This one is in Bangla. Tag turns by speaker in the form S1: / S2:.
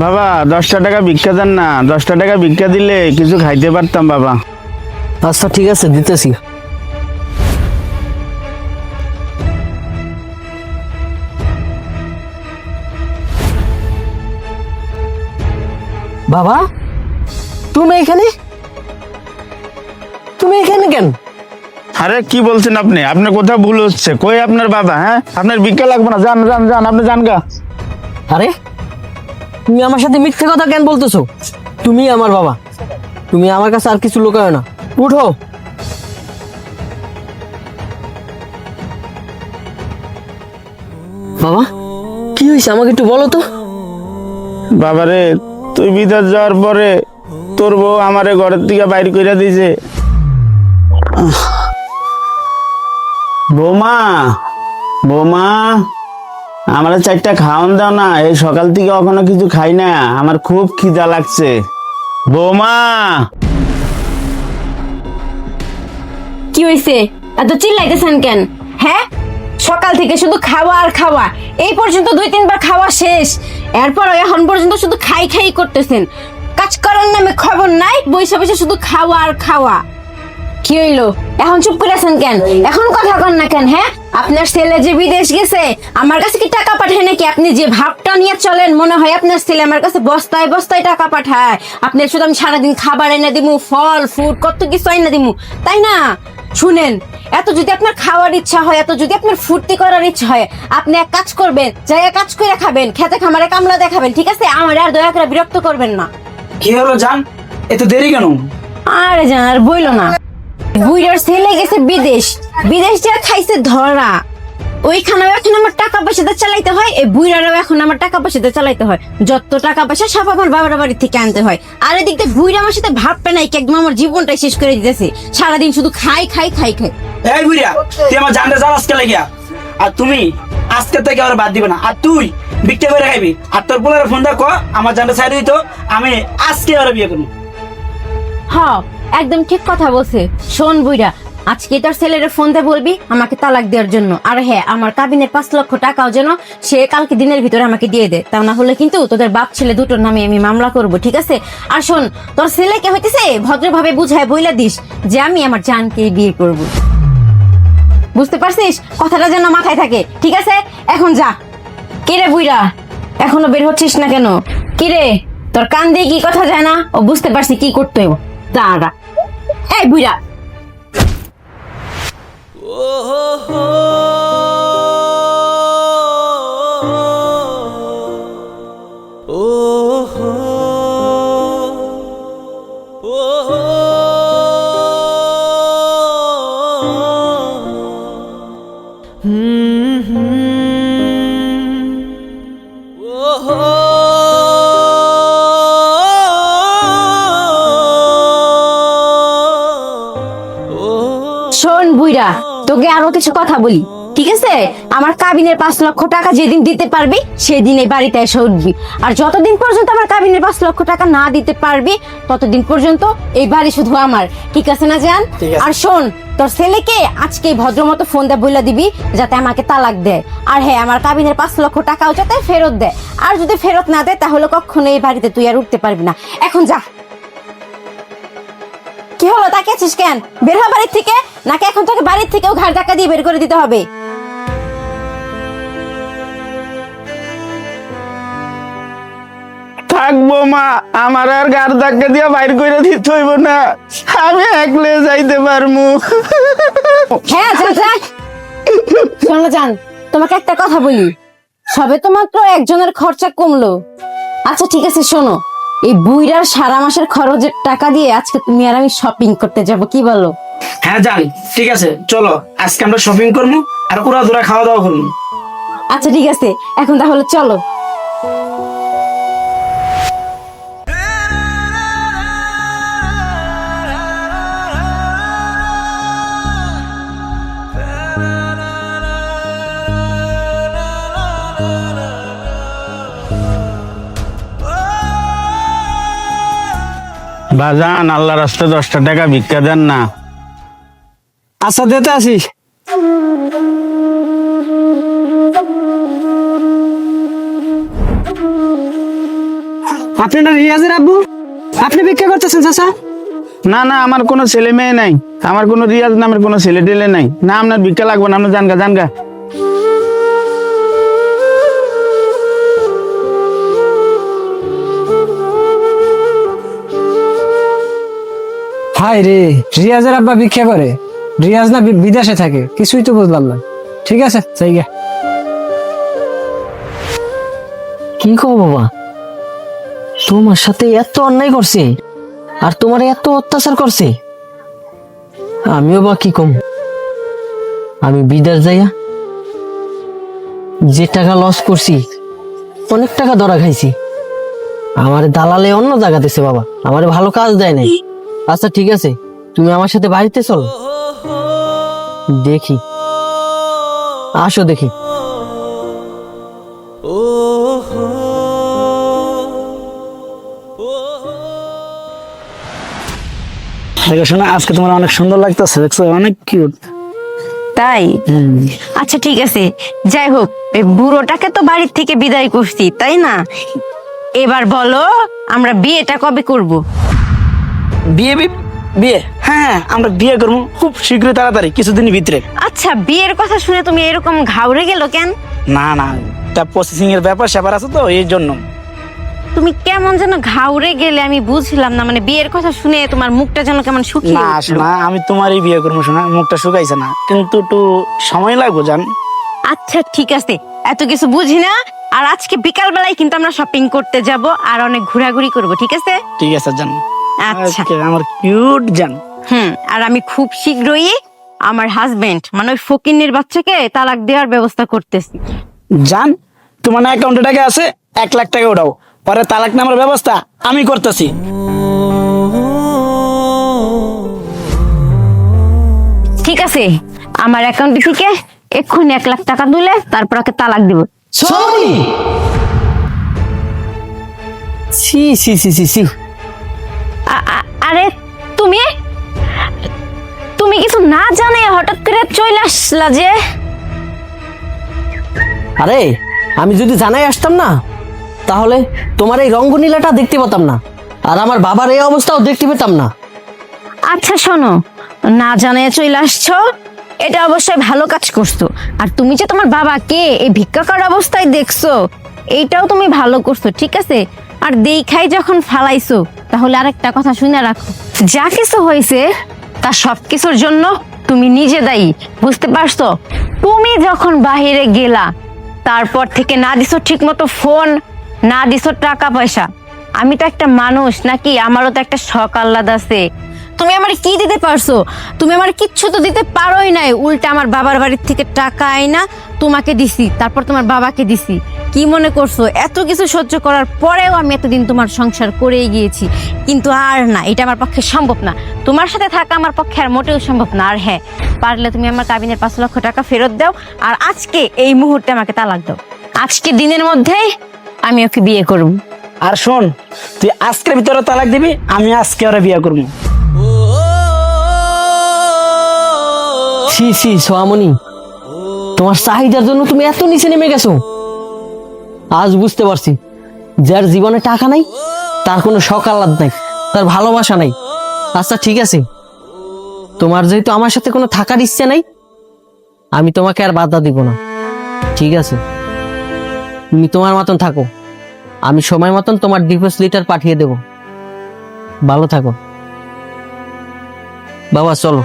S1: বাবা দশটা টাকা ভিক্ষা দেন না। দশটা টাকা ভিক্ষা দিলে কিছু খাইতে পারতাম বাবা।
S2: আচ্ছা ঠিক আছে দিতেছি। বাবা তুমি এখানে? তুমি এখানে কেন?
S1: আরে কি বলছেন আপনি? আপনার কোথাও ভুল হচ্ছে। কই আপনার বাবা হ্যাঁ? আপনার ভিক্ষা লাগবে না। যান যান যান। আপনি যান গা।
S2: আরে তুমি আমার সাথে মিথ্যে কথা কেন বলতেছো? তুমি আমার বাবা। তুমি আমার কাছে আর কিছু লুকায় না। উঠো। বাবা কি হয়েছে? আমাকে একটু বলো তো।
S1: বাবারে তুই বিদেশ যাওয়ার পরে তোর বউ আমারে ঘরের থেকে বাইর করে দিয়েছে। বৌমা বৌমা। আমার চারটা খাওয়ান দাও না এই সকাল থেকে এখনও কিছু খাই না, আমার খুব খিদা লাগছে। বৌমা!
S3: কি হয়েছে এত চিল্লাইতেছেন কেন? হ্যাঁ? সকাল থেকে শুধু খাওয়া আর খাওয়া। এই পর্যন্ত দুই তিনবার খাওয়া শেষ। এরপর এখন পর্যন্ত শুধু খাই খাই করতেছেন। কাজ করার নামে খবর নাই বসে বসে শুধু খাওয়া আর খাওয়া। কি হইল? এখন চুপ করে আছেন কেন? এখন কথা কন না কেন হ্যাঁ? আপনার ছেলে যে বিদেশ গেছে আমার কাছে কি টাকা পাঠায় নাকি? আপনি যে ভাবটা নিয়ে চলেন মনে হয় আপনার ছেলে আমার কাছে বস্তায় বস্তায় টাকা পাঠায়। আপনি শুধু আমি সারাদিন খাবার এনে দিমু ফল ফুড কত কিছু এনে দিমু। তাই না? শুনেন এত যদি আপনার খাওয়ার ইচ্ছা হয় এত যদি আপনার ফুর্তি করার ইচ্ছা হয় আপনি এক কাজ করবেন জায়গা কাজ করে খাবেন খেতে খামারে কামলা দেখাবেন ঠিক আছে? আমার আর দয়া করে বিরক্ত করবেন না।
S4: কি হলো জান? এত দেরি কেন?
S3: আরে জান আর বইলো না। বুইরার ছেলে গেছে বিদেশ। বিদেশ যা খাইছে ধরা। ওইখানেও এখন আমার টাকা পয়সাতে চালাইতে হয় এই বুইরারও এখন আমার টাকা পয়সাতে চালাইতে হয়। যত টাকা পয়সা সব আমার বাবার বাড়ি থেকে আনতে হয়। আর এদিক দিয়ে বুইরা আমার সাথে ভাববে নাই কি একদম আমার জীবনটাই শেষ করে দিতেছে। সারাদিন শুধু খাই খাই খাই খাই।
S4: এই বুড়িয়া তুই আমার জানতে আজকে লাগিয়া? আর তুমি আজকে থেকে আর বাদ দিবে না। আর তুই বিক্রি করে খাইবি। আর তোর বলার ফোন দেখো আমার জানতে সাইড দিত আমি আজকে আর বিয়ে করব।
S3: হ একদম ঠিক কথা বলছে। শোন বুইরা আজকে তোর ছেলের ফোন দিয়ে বলবি আমাকে তালাক দেওয়ার জন্য। আর হ্যাঁ আমার কাবিনের পাঁচ লক্ষ টাকাও যেন সে কালকে দিনের ভিতরে আমাকে দিয়ে দে। তা না হলে কিন্তু তোদের বাপ ছেলে দুটোর নামে আমি মামলা করব, ঠিক আছে? আর শোন, তোর ছেলেকে হইতেছে ভদ্রভাবে বুঝায় বইলা দিস যে আমি আমার জানকে বিয়ে করব। বুঝতে পারছিস? কথাটা যেন মাথায় থাকে, ঠিক আছে? এখন যা। কিরে বুইরা এখনও বের হচ্ছিস না কেন? কিরে তোর কান দিয়ে কি কথা যায় না? ও বুঝতে পারছি কি করতে দাঁড়া। এই বুইরা তোকে আরও কিছু কথা বলি ঠিক আছে? আমার কাবিনের পাঁচ লক্ষ টাকা যেদিন দিতে পারবি সেদিন এই বাড়িতে এসে উঠবি। আর যতদিন পর্যন্ত আমার কাবিনের পাঁচ লক্ষ টাকা না দিতে পারবি ততদিন পর্যন্ত এই বাড়ি শুধু আমার। ঠিক আছে না জান? আর শোন তোর ছেলেকে আজকে ভদ্রমতো ফোন দিয়ে বইলা দিবি যাতে আমাকে তালাক দেয়। আর হ্যাঁ আমার কাবিনের পাঁচ লক্ষ টাকাও যাতে ফেরত দেয়। আর যদি ফেরত না দেয় তাহলে কখনো এই বাড়িতে তুই আর উঠতে পারবি না। এখন যা। কি হলো? তাকে আছিস কেন? বের হ বাড়ির থেকে নাকি এখন তোকে বাড়ির থেকেও ঘাড় ধাক্কা দিয়ে বের করে দিতে হবে?
S1: থাকব মা আমার আর গার ধাক্কা দিয়া বাইর করে দিতে হইব না। আমি একলে যাইতে পারমু।
S3: হ্যাঁ যা যা শোনো জান তোমাকে একটা কথা বলি। সবে তো মাত্র একজনের খরচা কমলো। আচ্ছা ঠিক আছে শোনো। এই বুইরার সারা মাসের খরচের টাকা দিয়ে আজকে তুমি আর আমি শপিং করতে যাব কি বলো?
S4: হ্যাঁ জানি ঠিক আছে চলো আজকে আমরা শপিং করব আর পুরো দূরা খাওয়া দাওয়া করব।
S3: আচ্ছা ঠিক আছে এখন তাহলে চলো।
S1: বাজান আল্লাহ রাস্তা দশটা টাকা ভিক্ষা দেন না।
S2: আচ্ছা দিতে আসিস আপনি না রিয়াজের আব্বু? আপনি ভিক্ষা করতেছেন চাচা?
S1: না না আমার কোনো ছেলে মেয়ে নাই। আমার কোনো রিয়াজ নামের কোনো ছেলে টেলে নাই। না আপনার ভিক্ষা লাগবে না আপনার জানগা জানগা।
S2: হাই রে, রিয়াজের আব্বা ভিক্ষা করে। রিয়াজ না বিদেশে থাকে, কিছুই তো বুঝলাম না। ঠিক আছে জায়গা কি কো বাবা? তোমার সাথে এত অন্যায় করছে, আর তোমার এত অত্যাচার করছে। আমিও বা কি কম? আমি বিদেশ যাইয়া যে টাকা লস করছি, অনেক টাকা ধরা খাইছি। আমার দালালে অন্য জায়গা দিছে বাবা, আমার ভালো কাজ দেয় নাই। আচ্ছা ঠিক আছে। তুমি আমার সাথে বাড়িতে চলো। দেখি। আসো দেখি।
S4: দেখো শোনা আজকে তোমার অনেক সুন্দর লাগতেছে দেখছ? অনেক কিউট
S3: তাই? আচ্ছা ঠিক আছে। যাই হোক এই বুড়োটাকে তো বাড়ির থেকে বিদায় করছি তাই না? এবার বলো আমরা বিয়েটা কবে করব?
S4: বিয়ে বিয়ে? হ্যাঁ হ্যাঁ, আমরা বিয়ে করব খুব শীঘ্রই তাড়াতাড়ি কিছুদিনের ভিতরে।
S3: আচ্ছা বিয়ের কথা শুনে তুমি এরকম ঘাউরে গেল কেন?
S4: না না তা প্রসেসিং এর ব্যাপার স্যাপার আছে তো এই জন্য।
S3: তুমি কেমন যেন ঘাউরে গেলে আমি বুঝলাম না মানে বিয়ের কথা শুনে তোমার মুখটা যেন কেমন শুকিয়ে
S4: না শোনা আমি তোমারই বিয়ে করব শোনা মুখটা শুকাইছে না। কিন্তু একটু সময় লাগবে জান।
S3: আচ্ছা ঠিক আছে এত কিছু বুঝি না। আর আজকে বিকাল বেলায় কিন্তু আমরা শপিং করতে যাব আর অনেক ঘোরাঘুরি করব ঠিক আছে?
S4: ঠিক আছে জান।
S3: আচ্ছা।
S4: আজকে আমার কিউট জান।
S3: হুম আর আমি খুব শীঘ্রই আমার হাজবেন্ড মানে ওই ফকিন্নির বাচ্চাকে তালাক দেওয়ার ব্যবস্থা করতেছি।
S4: জান তোমার অ্যাকাউন্টে টাকা আছে এক লাখ টাকা ওঠাও পরে তালাক নামার ব্যবস্থা আমি করতেছি।
S3: ঠিক আছে আমার অ্যাকাউন্ট থেকে এক্ষুনি এক লাখ টাকা তুলে তারপর ওকে তালাক দিব।
S2: সরি! সি সি সি সি সি
S3: আরে তুমি? তুমি কিছু না জানে হঠাৎ করে চলে আসলা যে?
S2: আরে আমি যদি জানাই আসতাম না তাহলে তোমার এই রঙ্গনীলাটা দেখতে পেতাম না আর আমার বাবার এই অবস্থাও দেখতে পেতাম না।
S3: আচ্ছা শোনো না জানে চলে আসছো? এটা অবশ্যই ভালো কাজ করছ। আর তুমি যে তোমার বাবাকে এই ভিক্ষাকার অবস্থায় দেখছ এইটাও তুমি ভালো করছ ঠিক আছে? আর দেখাই যখন ফালাইছো, তাহলে আরেকটা কথা শুনে রাখো। যা কিছু হয়েছে, তা সব কিছুর জন্য তুমি নিজে দায়ী, বুঝতে পারছ? তুমি যখন বাহিরে গেলা, তারপর থেকে না দিছো ঠিক মতো ফোন, না দিছো টাকা পয়সা। আমি তো একটা মানুষ, নাকি আমারও তো একটা শখ আহ্লাদ আছে। তুমি আমার কি দিতে পারছ? তুমি আমার কিচ্ছু তো দিতে পারোই নাই। উল্টা আমার বাবার বাড়ির থেকে টাকা আইনা তোমাকে দিছি, তারপর তোমার বাবাকে দিছি। কি মনে করছ? এত কিছু সহ্য করার পরেও আমি এতদিন তোমার সংসার করেই গিয়েছি। কিন্তু আর না, এটা আমার পক্ষে সম্ভব না। তোমার সাথে থাকা আমার পক্ষে আর মোটেও সম্ভব না। আর হ্যাঁ পারলে তুমি আমার কাবিনের পাঁচ লক্ষ টাকা ফেরত দাও, আর আজকে এই মুহূর্তে আমাকে তালাক দাও। আজকে দিনের মধ্যেই আমি ওকে বিয়ে করব।
S4: আর শোন, তুই আজকের ভিতরে তালাক দিবি, আমি আজকে ওরা বিয়ে করব।
S2: সি সি সোয়ামনি তোমার চাহিদার জন্য তুমি এত নিচে নেমে গেছো। আজ বুঝতে পারছি, যার জীবনে টাকা নাই, তার কোনো আহ্লাদ নাই, তার ভালোবাসা নাই। আচ্ছা ঠিক আছে। তোমার যেহেতু আমার সাথে কোনো থাকার ইচ্ছে নাই, আমি তোমাকে আর বাধা দিব না। ঠিক আছে। তুমি তোমার মতন থাকো। আমি সময় মতন তোমার ডিভোর্স লিটার পাঠিয়ে দেব। ভালো থাকো। বাবা, চলো।